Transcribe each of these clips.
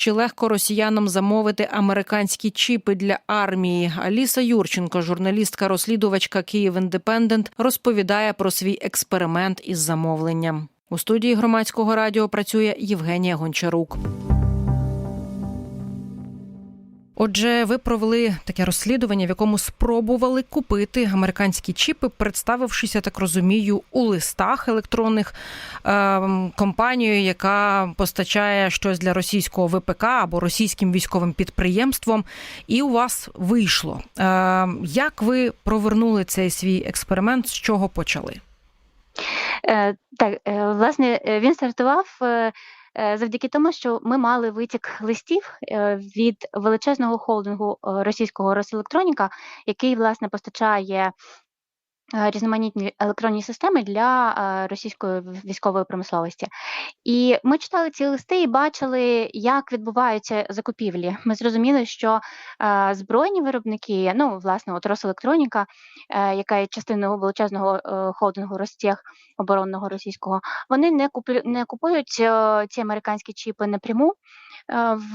Чи легко росіянам замовити американські чіпи для армії? Аліса Юрченко, журналістка-розслідувачка Київ Індепендент, розповідає про свій експеримент із замовленням. У студії громадського радіо працює Євгенія Гончарук. Отже, ви провели таке розслідування, в якому спробували купити американські чіпи, представившись, я так розумію, у листах електронних е, компанією, яка постачає щось для російського ВПК або російським військовим підприємством, і у вас вийшло. Е, як ви провернули цей свій експеримент? З чого почали? Е, Так, е, власне, е, він стартував е, завдяки тому, що ми мали витік листів е, від величезного холдингу е, російського Роселектроніка, який власне постачає. Е, Різноманітні електронні системи для е, російської військової промисловості, і ми читали ці листи і бачили, як відбуваються закупівлі. Ми зрозуміли, що е, збройні виробники, ну власне, от Роселектроніка, е, яка є частиною величезного холдингу Ростех оборонного російського, вони не куплю не купують ці американські чіпи напряму в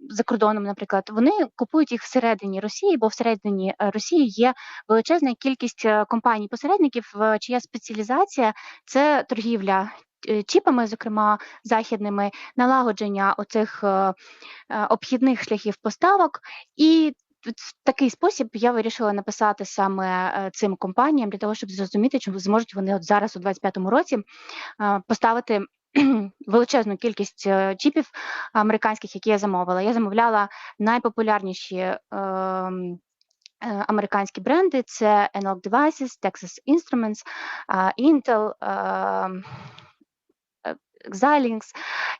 за кордоном, наприклад. Вони купують їх всередині Росії, бо всередині Росії є величезна кількість е, компаній-посередників, чия спеціалізація це торгівля. е, Чіпами, зокрема західними, налагодження оцих е, е, обхідних шляхів поставок, і в такий спосіб я вирішила написати саме цим компаніям для того, щоб зрозуміти, чи зможуть вони от зараз у 25-му році поставити величезну кількість чіпів американських, які я замовила. Я замовляла найпопулярніші. ем, Американські бренди це Analog Devices, Texas Instruments, е, Intel, е, Xilinx.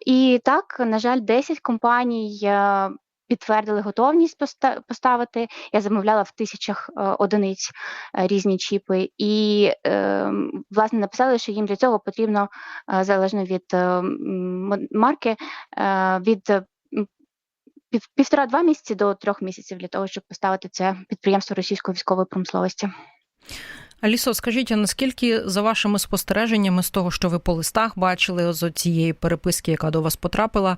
І так, на жаль, 10 компаній е, підтвердили готовність поста- поставити. Я замовляла в тисячах е, одиниць е, різні чіпи, і е, власне написали, що їм для цього потрібно е, залежно від е, марки, е, від е, півтора-два місяці до трьох місяців для того, щоб поставити це підприємство російської військової промисловості. Алісо, скажіть, а наскільки за вашими спостереженнями з того, що ви по листах бачили з цієї переписки, яка до вас потрапила,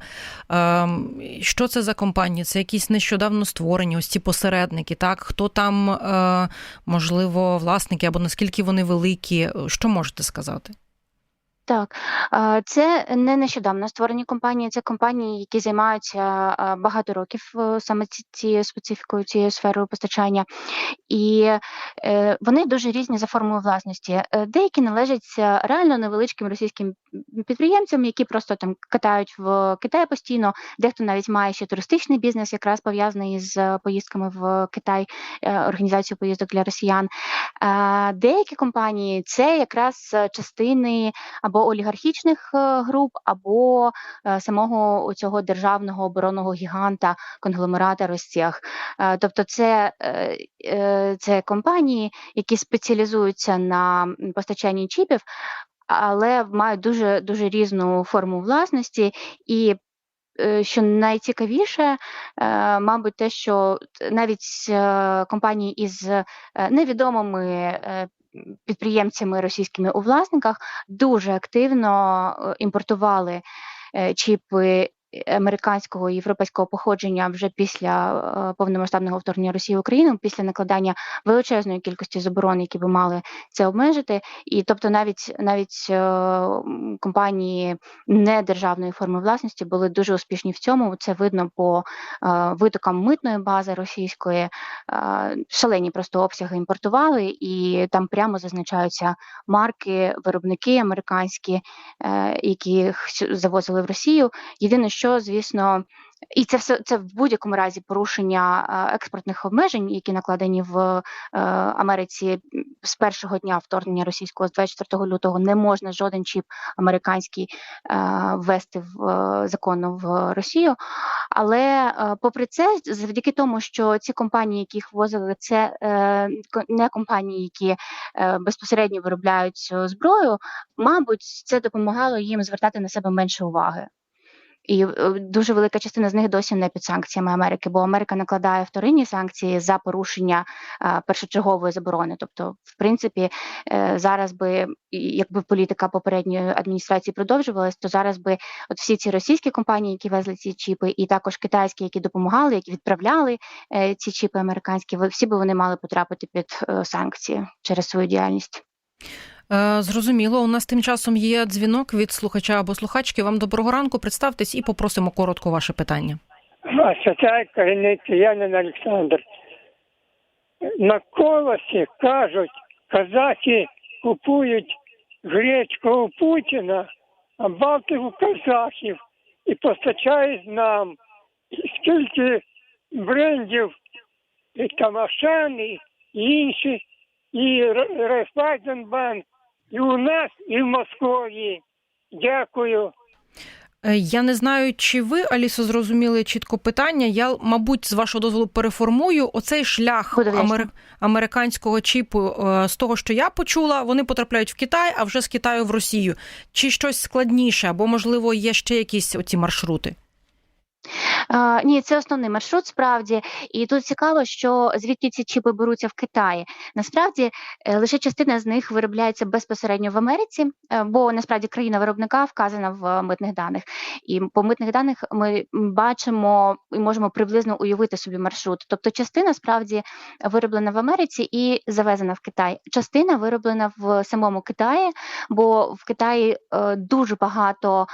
ем, що це за компанії? Це якісь нещодавно створені, ось ці посередники, так? Хто там, е, можливо, власники або наскільки вони великі? Що можете сказати? Так, це не нещодавно створені компанії, це компанії, які займаються багато років саме цією специфікою, цією сферою постачання, і е, вони дуже різні за формою власності. Е, Деякі належать е, реально невеличким російським підприємцям, які просто там катають в Китай постійно. Дехто навіть має ще туристичний бізнес, якраз пов'язаний з поїздками в Китай, організацію поїздок для росіян. Деякі компанії це якраз частини або олігархічних е, груп, або е, самого цього державного оборонного гіганта конгломерата Ростех. Е, Тобто, це, це компанії, які спеціалізуються на постачанні чіпів, але мають дуже дуже різну форму власності і. Що найцікавіше, мабуть, те, що навіть компанії із невідомими підприємцями російськими у власниках дуже активно е, імпортували е, чіпи американського і європейського походження вже після е, повномасштабного вторгнення Росії в Україну, після накладання величезної кількості заборон, які би мали це обмежити. І тобто, навіть навіть е, компанії недержавної форми власності були дуже успішні в цьому. Це видно по е, витокам митної бази російської, шалені просто обсяги імпортували, і там прямо зазначаються марки, виробники американські, які завозили в Росію. Єдине, що звісно. І це все це в будь-якому разі порушення е, експортних обмежень, які накладені в е, Америці з першого дня вторгнення російського з 24 лютого. Не можна жоден чіп американський е, ввести в е, законно в Росію. Але попри це, завдяки тому, що ці компанії, які їх ввозили, це не компанії, які безпосередньо виробляють цю зброю, мабуть, це допомагало їм звертати на себе менше уваги. І е, дуже велика частина з них досі не під санкціями Америки, бо Америка накладає вторинні санкції за порушення е, першочергової заборони. Тобто, в принципі, е, зараз би якби політика попередньої адміністрації продовжувалась, то зараз би от всі ці російські компанії, які везли ці чіпи, і також китайські, які допомагали, які відправляли ці чіпи американські, всі би вони мали потрапити під санкції через свою діяльність. Е, Зрозуміло, у нас тим часом є дзвінок від слухача або слухачки. Вам доброго ранку. Представтесь і попросимо коротко ваше питання. Асоціація Корінеціянин Олександр. На колосі кажуть, казахи купують гречку у Путіна, а балтик у казахів і постачають нам скільки брендів і Тамашани, і інші, і Райфайзенбанк, і у нас, і в Москві. Дякую. Е, Я не знаю, чи ви, Алісо, зрозуміли чітко питання. Я, мабуть, з вашого дозволу переформую оцей шлях амер... американського чіпу. е, З того, що я почула, вони потрапляють в Китай, а вже з Китаю в Росію. Чи щось складніше, або можливо є ще якісь оці маршрути? Ні, це основний маршрут справді. І тут цікаво, що звідки ці чіпи беруться в Китаї. Насправді е, лише частина з них виробляється безпосередньо в Америці, е, бо насправді країна виробника вказана в е, митних даних. І по митних даних ми бачимо і можемо приблизно уявити собі маршрут. Тобто, частина справді вироблена в Америці і завезена в Китай. Частина вироблена в самому Китаї, бо в Китаї дуже багато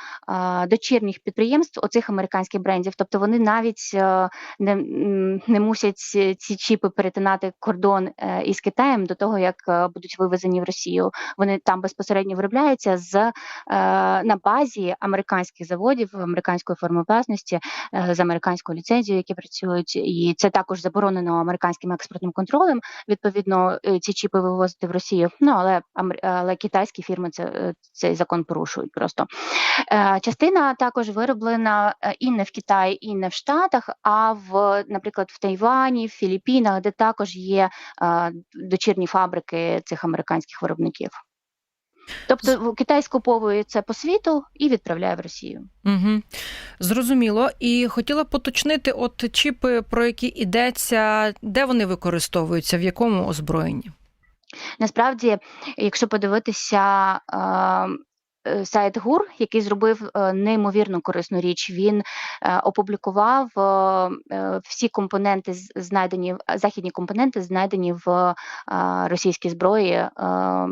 дочірніх підприємств оцих американських брендів. Тобто вони навіть е, не, не мусять ці ці чіпи перетинати кордон е, із Китаєм до того, як е, будуть вивезені в Росію. Вони там безпосередньо виробляються з е, на базі американських заводів, американської форми власності, е, з американською ліцензією, які працюють, і це також заборонено американським експортним контролем. Відповідно, е, ці чіпи вивозити в Росію. Ну але але китайські фірми це е, цей закон порушують просто. Е, Частина також вироблена е, і не в Китаї, і не в Штатах, а в, наприклад, в Тайвані, в Філіппінах, де також є е, дочірні фабрики цих американських виробників. Тобто Китай скуповує це по світу і відправляє в Росію. Угу. Зрозуміло. І хотіла поточнити, от чіпи, про які йдеться, де вони використовуються, в якому озброєнні? Насправді, якщо подивитися е, сайт ГУР, який зробив е, неймовірно корисну річ, він е, опублікував е, е, всі компоненти, знайдені західні компоненти, знайдені в е, російській зброї, е,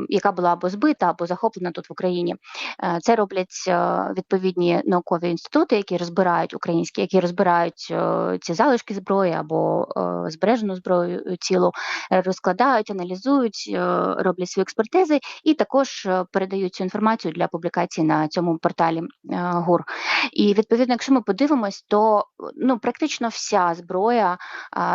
яка була або збита, або захоплена тут в Україні. Е, Це роблять е, відповідні наукові інститути, які розбирають українські, які розбирають е, ці залишки зброї або е, збережену зброю е, цілу е, розкладають, аналізують, е, роблять свої експертизи і також е, передають цю інформацію для публікації на цьому порталі е, ГУР. І відповідно, якщо ми подивимось, то ну практично вся зброя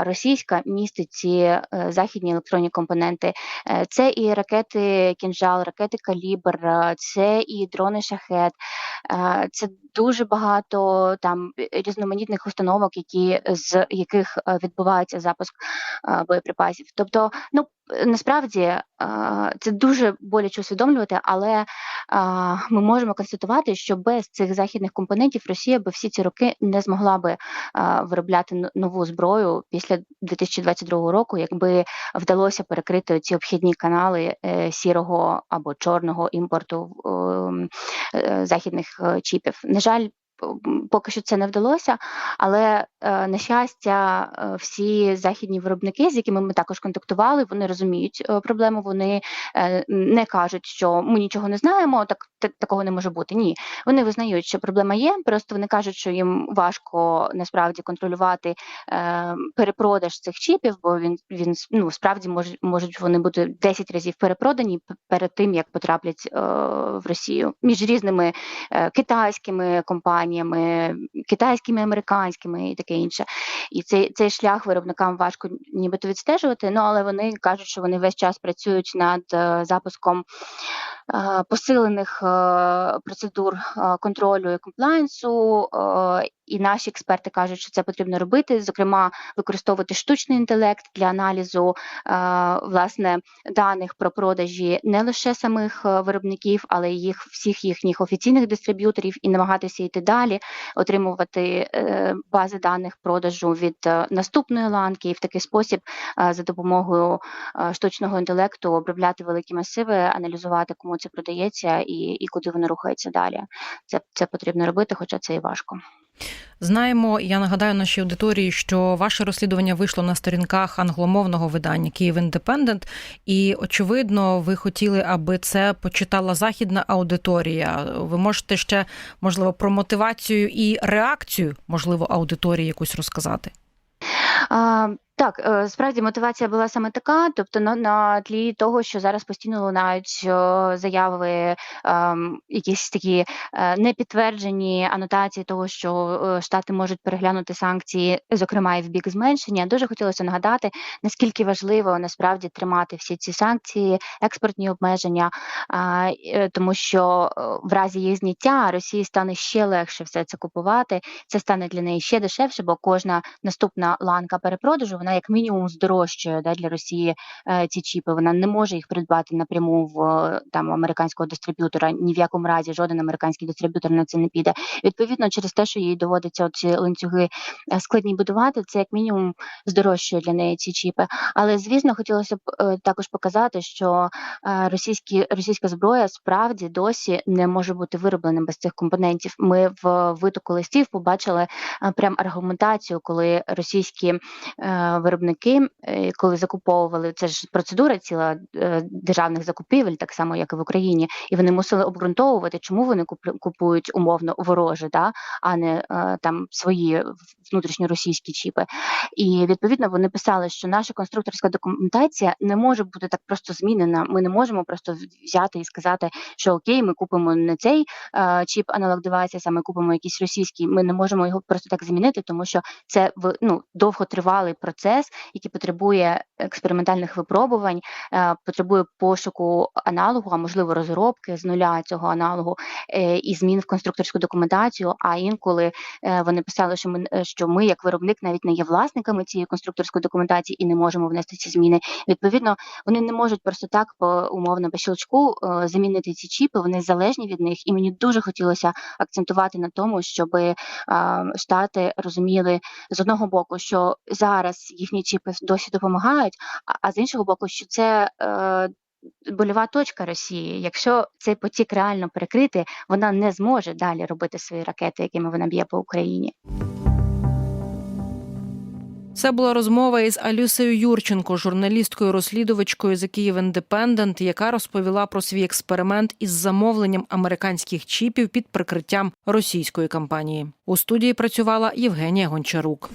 російська містить ці е, західні електронні компоненти. Е, Це і ракети кінжал, ракети калібр, е, це і дрони шахет. Е, Це дуже багато там різноманітних установок, які з яких е, відбувається запуск е, боєприпасів. Тобто, ну е, насправді е, це дуже боляче усвідомлювати, але е, ми можемо констатувати, що без цих західних компонентів Росія би всі ці роки не змогла би виробляти нову зброю після 2022 року, якби вдалося перекрити ці обхідні канали е, сірого або чорного імпорту ем, е, західних е, чіпів. На жаль. Поки що це не вдалося, але е, на щастя, е, всі західні виробники, з якими ми також контактували, вони розуміють е, проблему. Вони не кажуть, що ми нічого не знаємо, так такого не може бути. Ні, вони визнають, що проблема є. Просто вони кажуть, що їм важко насправді контролювати перепродаж цих чіпів, бо він він ну справді може можуть вони бути 10 разів перепродані перед тим, як потраплять в Росію між різними китайськими компаніями, китайськими, американськими і таке інше. І цей, цей шлях виробникам важко нібито відстежувати. Ну але вони кажуть, що вони весь час працюють над е, запуском е, посилених е, процедур контролю і комплайнсу. е, І наші експерти кажуть, що це потрібно робити, зокрема, використовувати штучний інтелект для аналізу власне даних про продажі не лише самих виробників, але й їх всіх їхніх офіційних дистриб'юторів, і намагатися йти далі, отримувати е, бази даних продажу від е, наступної ланки, і в такий спосіб е, за допомогою штучного інтелекту обробляти великі масиви, аналізувати, кому це продається і, і куди воно рухається далі. Це, це потрібно робити, хоча це і важко. Знаємо, я нагадаю нашій аудиторії, що ваше розслідування вийшло на сторінках англомовного видання Київ Індепендент, і очевидно, ви хотіли, аби це почитала західна аудиторія. Ви можете ще можливо про мотивацію і реакцію, можливо, аудиторії якусь розказати. Так, е, справді мотивація була саме така, тобто на, на тлі того, що зараз постійно лунають е, заяви, ем, якісь такі е, непідтверджені анотації того, що е, штати можуть переглянути санкції, зокрема і в бік зменшення. Дуже хотілося нагадати, наскільки важливо насправді тримати всі ці санкції, експортні обмеження, е, тому що е, в разі їх зняття Росії стане ще легше все це купувати. Це стане для неї ще дешевше, бо кожна наступна ланка перепродажу вона як мінімум здорожчує да, для Росії е, ці чіпи. Вона не може їх придбати напряму в е, там американського дистриб'ютора. Ні в якому разі жоден американський дистриб'ютор на це не піде. Відповідно, через те, що їй доводиться ці ланцюги е, складні будувати, це як мінімум здорожчує для неї ці чіпи. Але звісно, хотілося б також показати, що російські російська зброя справді досі не може бути вироблена без цих компонентів. Ми в витоку листів побачили прям аргументацію, коли російські е, виробники, е, коли закуповували це ж процедура ціла е, державних закупівель, так само як і в Україні, і вони мусили обґрунтовувати, чому вони куп- купують умовно вороже, да, а не е, там свої внутрішньоросійські чіпи. І відповідно вони писали, що наша конструкторська документація не може бути так просто змінена. Ми не можемо просто взяти і сказати, що окей, ми купимо не цей чіп аналог девайса, а ми купимо якийсь російський. Ми не можемо його просто так замінити, тому що це ну, довготривалий процес, який потребує експериментальних випробувань, е, потребує пошуку аналогу, а можливо розробки з нуля цього аналогу е, і змін в конструкторську документацію. А інколи е, вони писали, що ми що ми, як виробник, навіть не є власниками цієї конструкторської документації і не можемо внести ці зміни. Відповідно, вони не можуть просто так по умовно по щелчку замінити ці чіпи. Вони залежні від них, і мені дуже хотілося акцентувати на тому, щоб штати розуміли з одного боку, що зараз їхні чіпи досі допомагають, а, а з іншого боку, що це. Е, Больова точка Росії. Якщо цей потік реально перекрити, вона не зможе далі робити свої ракети, якими вона б'є по Україні. Це була розмова із Алюсею Юрченко, журналісткою, розслідувачкою за Київ Індепендент, яка розповіла про свій експеримент із замовленням американських чіпів під прикриттям російської кампанії. У студії працювала Євгенія Гончарук.